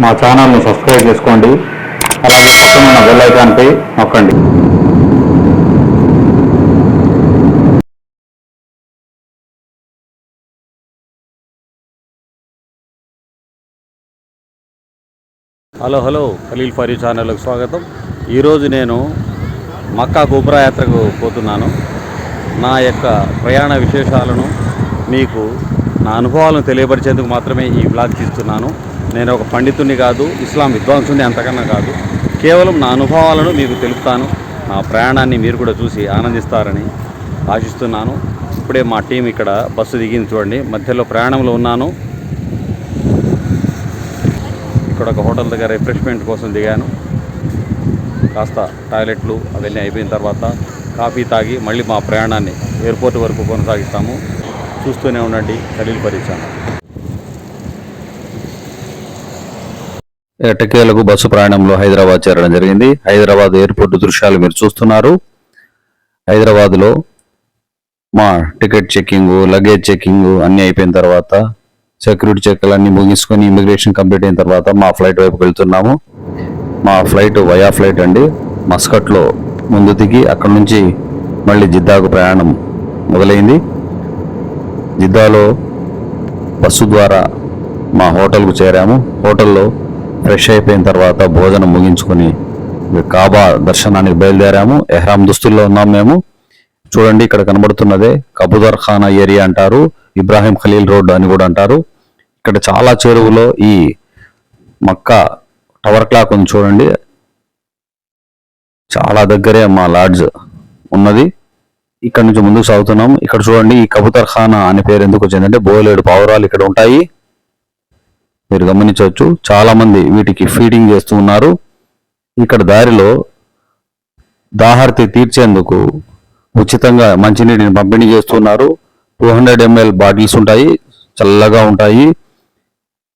మా ఛానల్ని సబ్స్క్రైబ్ చేసుకోండి. అలాగే పక్కన ఉన్న బెల్ ఐకాన్పై నొక్కండి. హలో హలో ఖలీల్ ఫరీ ఛానల్కి స్వాగతం. ఈరోజు నేను మక్కా కుబ్రా యాత్రకు పోతున్నాను. నా యొక్క ప్రయాణ విశేషాలను మీకు నా అనుభవాలను తెలియపరిచేందుకు మాత్రమే ఈ బ్లాగ్ తీస్తున్నాను. నేను ఒక పండితుని కాదు ఇస్లాం విద్వాంసుని అంతకన్నా కాదు. కేవలం నా అనుభవాలను మీకు తెలుపుతాను. నా ప్రయాణాన్ని మీరు కూడా చూసి ఆనందిస్తారని ఆశిస్తున్నాను. ఇప్పుడే మా టీం ఇక్కడ బస్సు దిగింది చూడండి. మధ్యలో ప్రయాణంలో ఉన్నాను. ఇక్కడ ఒక హోటల్ దగ్గర రిఫ్రెష్మెంట్ కోసం దిగాను. కాస్త టాయిలెట్లు అవన్నీ అయిపోయిన తర్వాత కాఫీ తాగి మళ్ళీ మా ప్రయాణాన్ని ఎయిర్పోర్ట్ వరకు కొనసాగిస్తాము. చూస్తూనే ఉండండి. ఖలీల్ పరిచాను ఎట్టకేలకు బస్సు ప్రయాణంలో హైదరాబాద్ చేరడం జరిగింది. హైదరాబాద్ ఎయిర్పోర్ట్ దృశ్యాలు మీరు చూస్తున్నారు. హైదరాబాద్లో మా టికెట్ చెక్కింగ్ లగేజ్ చెక్కింగ్ అన్నీ అయిపోయిన తర్వాత సెక్యూరిటీ చెక్లు అన్ని ముగించుకొని ఇమిగ్రేషన్ కంప్లీట్ అయిన తర్వాత మా ఫ్లైట్ వైపు వెళ్తున్నాము. మా ఫ్లైట్ వయా ఫ్లైట్ అండి. మస్కట్లో ముందు దిగి అక్కడ నుంచి మళ్ళీ జిద్దాకు ప్రయాణం మొదలైంది. జిద్దాలో బస్సు ద్వారా మా హోటల్కు చేరాము. హోటల్లో ఫ్రెష్ అయిపోయిన తర్వాత భోజనం ముగించుకొని కాబా దర్శనానికి బయలుదేరాము. ఎహ్రామ్ దుస్తుల్లో ఉన్నాం మేము. చూడండి ఇక్కడ కనబడుతున్నదే కబుదర్ ఖానా ఏరియా అంటారు. ఇబ్రాహిం ఖలీల్ రోడ్ అని కూడా అంటారు. ఇక్కడ చాలా చెరువులో ఈ మక్క టవర్ క్లాక్ ఉంది చూడండి. చాలా దగ్గరే మా లాడ్జ్ ఉన్నది. ఇక్కడ నుంచి ముందుకు సాగుతున్నాం. ఇక్కడ చూడండి ఈ కబుతర్ ఖానా అనే పేరు ఎందుకు వచ్చిందంటే బోలేడు పావురాలు ఇక్కడ ఉంటాయి. మీరు గమనించవచ్చు చాలామంది వీటికి ఫీడింగ్ చేస్తూ ఉన్నారు. ఇక్కడ దారిలో దాహార్తి తీర్చేందుకు ఉచితంగా మంచినీటిని పంపిణీ చేస్తున్నారు టూ హండ్రెడ్ ఎంఎల్ బాటిల్స్ ఉంటాయి చల్లగా ఉంటాయి.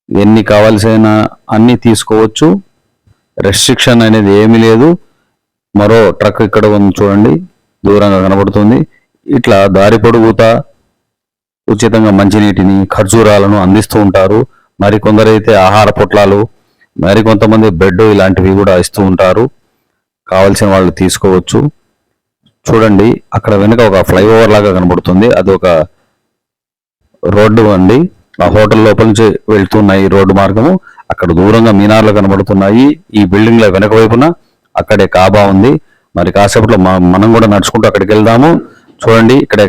ఎన్ని కావాల్సిన అన్ని తీసుకోవచ్చు. రెస్ట్రిక్షన్ అనేది ఏమీ లేదు. మరో ట్రక్ ఇక్కడ ఉంది చూడండి దూరంగా కనబడుతుంది. ఇట్లా దారి పొడుగుతా ఉచితంగా మంచినీటిని ఖర్జూరాలను అందిస్తూ ఉంటారు. మరి కొందరైతే ఆహార పొట్లాలు మరి కొంతమంది బ్రెడ్ ఇలాంటివి కూడా ఇస్తూ ఉంటారు. కావలసిన వాళ్ళు తీసుకోవచ్చు. చూడండి అక్కడ వెనుక ఒక ఫ్లైఓవర్ లాగా కనబడుతుంది. అది ఒక రోడ్డు అండి. ఆ హోటల్ లోపల నుంచి వెళ్తున్నాయి ఈ రోడ్డు మార్గము అక్కడ దూరంగా మీనార్లు కనబడుతున్నాయి. ఈ బిల్డింగ్ల వెనక వైపున అక్కడే కాబా ఉంది. మరి కాసేపట్లో మనం కూడా నడుచుకుంటూ అక్కడికి వెళ్దాము. చూడండి ఇక్కడ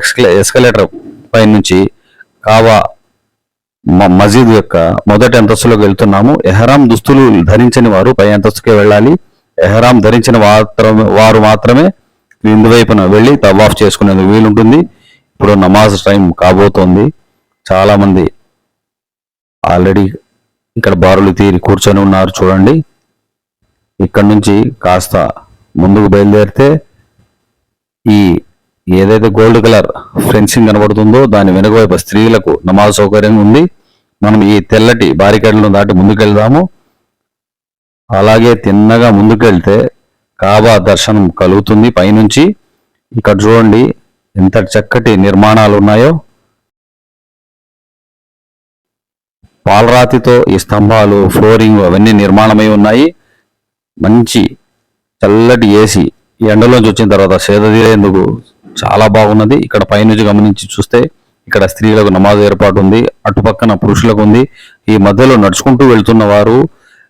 ఎస్కలేటర్ పై నుంచి కాబా మసీద్ యొక్క మొదటి అంతస్తులోకి వెళ్తున్నాము. ఎహరాం దుస్తులు ధరించని వారు పై అంతస్తుకే వెళ్ళాలి. ఎహరాం ధరించిన మాత్రమే వారు మాత్రమే క్రింది వైపున వెళ్ళి తవాఫ్ చేసుకునేందుకు వీలుంటుంది. ఇప్పుడు నమాజ్ టైం కాబోతోంది. చాలా మంది ఆల్రెడీ ఇక్కడ బారులు తీరి కూర్చొని ఉన్నారు. చూడండి. ఇక్కడ నుంచి కాస్త ముందుకు బయలుదేరితే ఈ ఏదైతే గోల్డ్ కలర్ ఫెన్సింగ్ కనబడుతుందో దాని వెనుక వైపు స్త్రీలకు నమాజ్ సౌకర్యం ఉంది. మనం ఈ తెల్లటి బారికేడ్లను దాటి ముందుకెళ్దాము. అలాగే తిన్నగా ముందుకెళ్తే కాబా దర్శనం కలుగుతుంది పైనుంచి. ఇక్కడ చూడండి ఎంత చక్కటి నిర్మాణాలు ఉన్నాయో. పాలరాతితో ఈ స్తంభాలు ఫ్లోరింగ్ అవన్నీ నిర్మాణమై ఉన్నాయి. మంచి చల్లటి ఏసీ ఎండలోంచి వచ్చిన తర్వాత సేద తీరేందుకు చాలా బాగున్నది. ఇక్కడ పైనుంచి గమనించి చూస్తే ఇక్కడ స్త్రీలకు నమాజ్ ఏర్పాటు ఉంది అటుపక్కన పురుషులకు ఉంది ఈ మధ్యలో నడుచుకుంటూ వెళ్తున్న వారు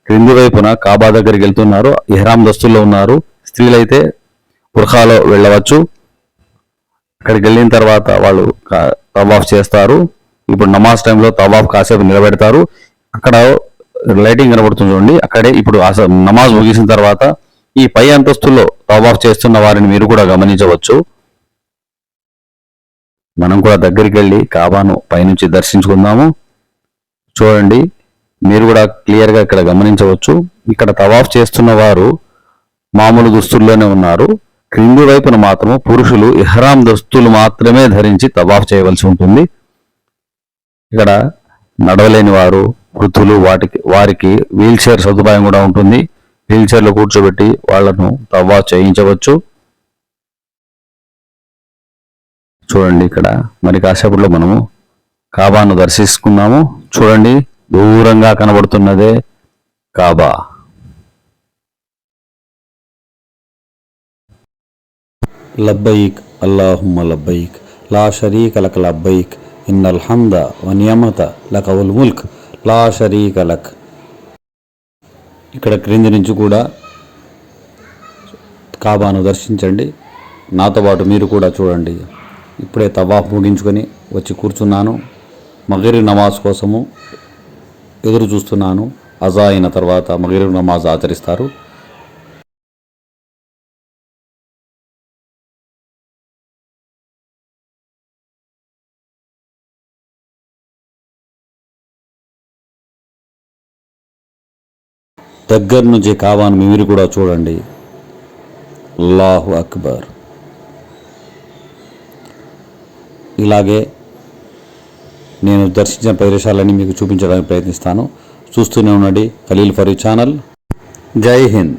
క్రింది వైపున కాబా దగ్గరికి వెళ్తున్నారు ఇహ్రామ్ దస్తుల్లో ఉన్నారు. స్త్రీలైతే బుర్ఖాలో వెళ్ళవచ్చు. అక్కడికి వెళ్ళిన తర్వాత వాళ్ళు తవాఫ్ చేస్తారు. ఇప్పుడు నమాజ్ టైంలో తవాఫ్ కాసేపు నిలబెడతారు. అక్కడ లైటింగ్ కనబడుతుంది చూడండి. అక్కడే ఇప్పుడు నమాజ్ ముగిసిన తర్వాత ఈ పై అంతస్తులో తవాఫ్ చేస్తున్న వారిని మీరు కూడా గమనించవచ్చు. మనం కూడా దగ్గరికి వెళ్ళి కాబాను పైనుంచి దర్శించుకుందాము. చూడండి మీరు కూడా క్లియర్గా ఇక్కడ గమనించవచ్చు. ఇక్కడ తవాఫ్ చేస్తున్న వారు మామూలు దుస్తుల్లోనే ఉన్నారు. క్రింది వైపున మాత్రము పురుషులు ఇహ్రాం దుస్తులు మాత్రమే ధరించి తవాఫ్ చేయవలసి ఉంటుంది. ఇక్కడ నడవలేని వారు వృద్ధులు వాటికి వారికి వీల్ చైర్ సదుపాయం కూడా ఉంటుంది. వీల్ చైర్లో కూర్చోబెట్టి వాళ్ళను తవ్వా చేయించవచ్చు. చూడండి ఇక్కడ. మరి కాసేపట్లో మనము కాబాను దర్శిస్తున్నాము చూడండి దూరంగా కనబడుతున్నదే కాబా. లబ్బైక్ అల్లాహుమ్మ లబ్బైక్ లా షరీక లక్ లబ్బైక్ ఇన్నల్ హమ్ద వనియమత లక్ అవుల్ ముల్క్ లా షరీక లక్. ఇక్కడ క్రింది నుంచి కూడా కాబాను దర్శించండి. నాతో పాటు మీరు కూడా చూడండి. ఇప్పుడే తవాఫ్ ముగించుకొని వచ్చి కూర్చున్నాను. మగరి నమాజ్ కోసము ఎదురు చూస్తున్నాను. అజా అయిన తర్వాత మగరి నమాజ్ ఆచరిస్తారు. దగ్గర నుంచి కావాను మీరు కూడా చూడండి. అల్లాహు అక్బర్. ఇలాగే నేను దర్శించిన ప్రదేశాలన్నీ మీకు చూపించడానికి ప్రయత్నిస్తాను. చూస్తూనే ఉండండి ఖలీల్ ఫరీ ఛానల్. జై హింద్.